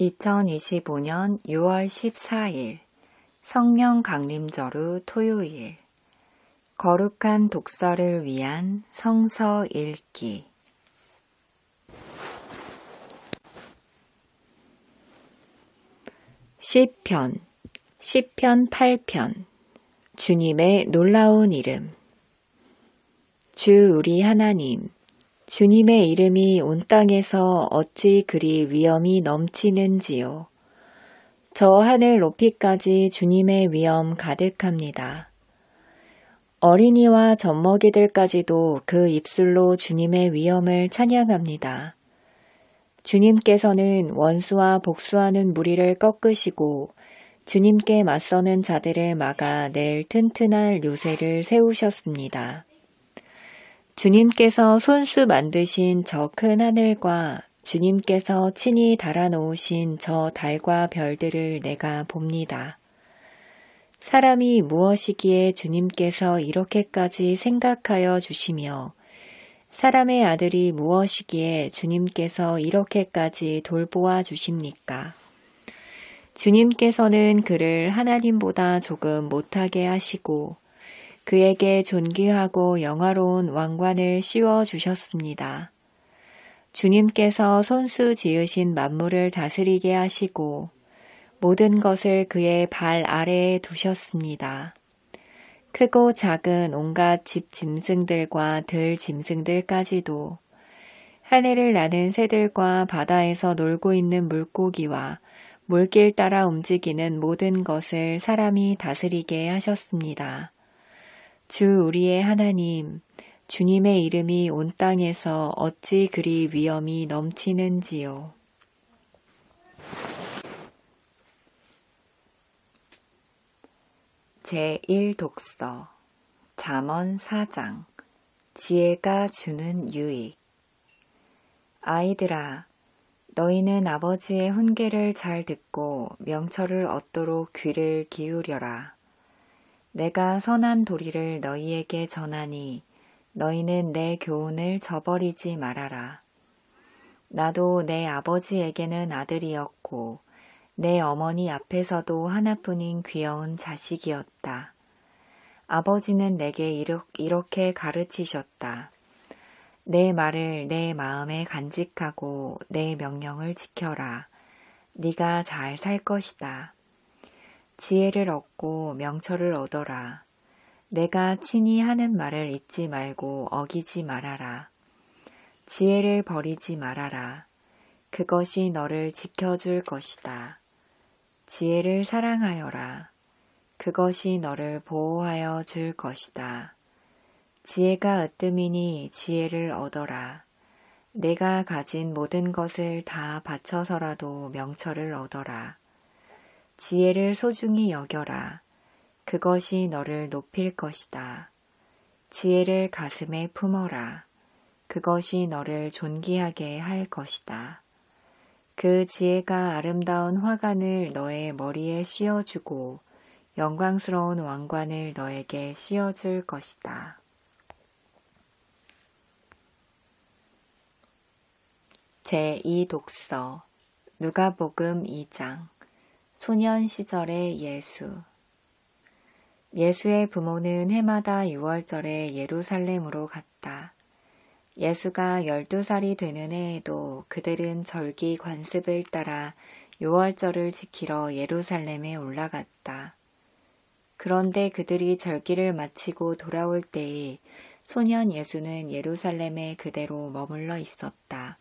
2025년 6월 14일 성령 강림절후 토요일. 거룩한 독서를 위한 성서 읽기. 시편 시편 8편 주님의 놀라운 이름. 주 우리 하나님 주님의 이름이 온 땅에서 어찌 그리 위엄이 넘치는지요. 저 하늘 높이까지 주님의 위엄 가득합니다. 어린이와 젖먹이들까지도 그 입술로 주님의 위엄을 찬양합니다. 주님께서는 원수와 복수하는 무리를 꺾으시고 주님께 맞서는 자들을 막아 낼 튼튼한 요새를 세우셨습니다. 주님께서 손수 만드신 저 큰 하늘과 주님께서 친히 달아놓으신 저 달과 별들을 내가 봅니다. 사람이 무엇이기에 주님께서 이렇게까지 생각하여 주시며 사람의 아들이 무엇이기에 주님께서 이렇게까지 돌보아 주십니까? 주님께서는 그를 하나님보다 조금 못하게 하시고 그에게 존귀하고 영화로운 왕관을 씌워 주셨습니다. 주님께서 손수 지으신 만물을 다스리게 하시고 모든 것을 그의 발 아래에 두셨습니다. 크고 작은 온갖 집 짐승들과 들 짐승들까지도 하늘을 나는 새들과 바다에서 놀고 있는 물고기와 물길 따라 움직이는 모든 것을 사람이 다스리게 하셨습니다. 주 우리의 하나님, 주님의 이름이 온 땅에서 어찌 그리 위엄이 넘치는지요. 제1독서 잠언 4장 지혜가 주는 유익 아이들아 너희는 아버지의 훈계를 잘 듣고 명철을 얻도록 귀를 기울여라. 내가 선한 도리를 너희에게 전하니 너희는 내 교훈을 저버리지 말아라. 나도 내 아버지에게는 아들이었고 내 어머니 앞에서도 하나뿐인 귀여운 자식이었다. 아버지는 내게 이렇게 가르치셨다. 내 말을 내 마음에 간직하고 내 명령을 지켜라. 네가 잘 살 것이다. 지혜를 얻고 명철을 얻어라. 내가 친히 하는 말을 잊지 말고 어기지 말아라. 지혜를 버리지 말아라. 그것이 너를 지켜줄 것이다. 지혜를 사랑하여라. 그것이 너를 보호하여 줄 것이다. 지혜가 으뜸이니 지혜를 얻어라. 내가 가진 모든 것을 다 바쳐서라도 명철을 얻어라. 지혜를 소중히 여겨라. 그것이 너를 높일 것이다. 지혜를 가슴에 품어라. 그것이 너를 존귀하게 할 것이다. 그 지혜가 아름다운 화관을 너의 머리에 씌워주고 영광스러운 왕관을 너에게 씌워줄 것이다. 제2독서 누가복음 2장 소년 시절의 예수 예수의 부모는 해마다 6월절에 예루살렘으로 갔다. 예수가 12살이 되는 해에도 그들은 절기 관습을 따라 6월절을 지키러 예루살렘에 올라갔다. 그런데 그들이 절기를 마치고 돌아올 때에 소년 예수는 예루살렘에 그대로 머물러 있었다.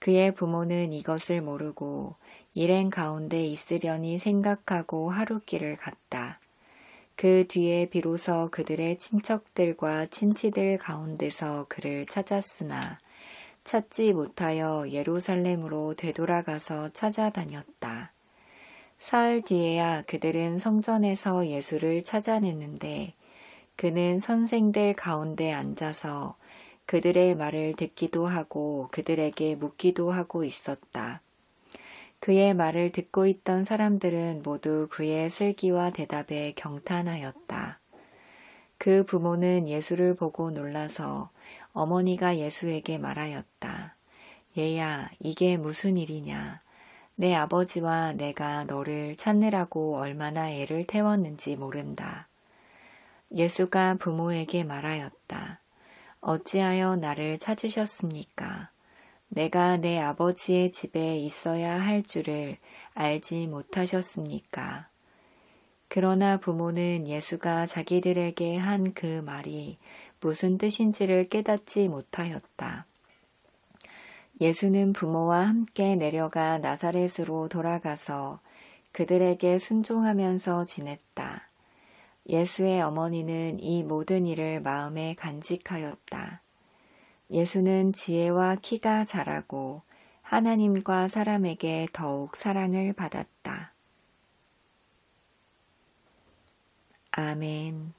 그의 부모는 이것을 모르고 일행 가운데 있으려니 생각하고 하루길을 갔다. 그 뒤에 비로소 그들의 친척들과 친치들 가운데서 그를 찾았으나 찾지 못하여 예루살렘으로 되돌아가서 찾아다녔다. 사흘 뒤에야 그들은 성전에서 예수를 찾아냈는데 그는 선생들 가운데 앉아서 그들의 말을 듣기도 하고 그들에게 묻기도 하고 있었다. 그의 말을 듣고 있던 사람들은 모두 그의 슬기와 대답에 경탄하였다. 그 부모는 예수를 보고 놀라서 어머니가 예수에게 말하였다. 얘야, 이게 무슨 일이냐? 내 아버지와 내가 너를 찾느라고 얼마나 애를 태웠는지 모른다. 예수가 부모에게 말하였다. 어찌하여 나를 찾으셨습니까? 내가 내 아버지의 집에 있어야 할 줄을 알지 못하셨습니까? 그러나 부모는 예수가 자기들에게 한 그 말이 무슨 뜻인지를 깨닫지 못하였다. 예수는 부모와 함께 내려가 나사렛으로 돌아가서 그들에게 순종하면서 지냈다. 예수의 어머니는 이 모든 일을 마음에 간직하였다. 예수는 지혜와 키가 자라고 하나님과 사람에게 더욱 사랑을 받았다. 아멘.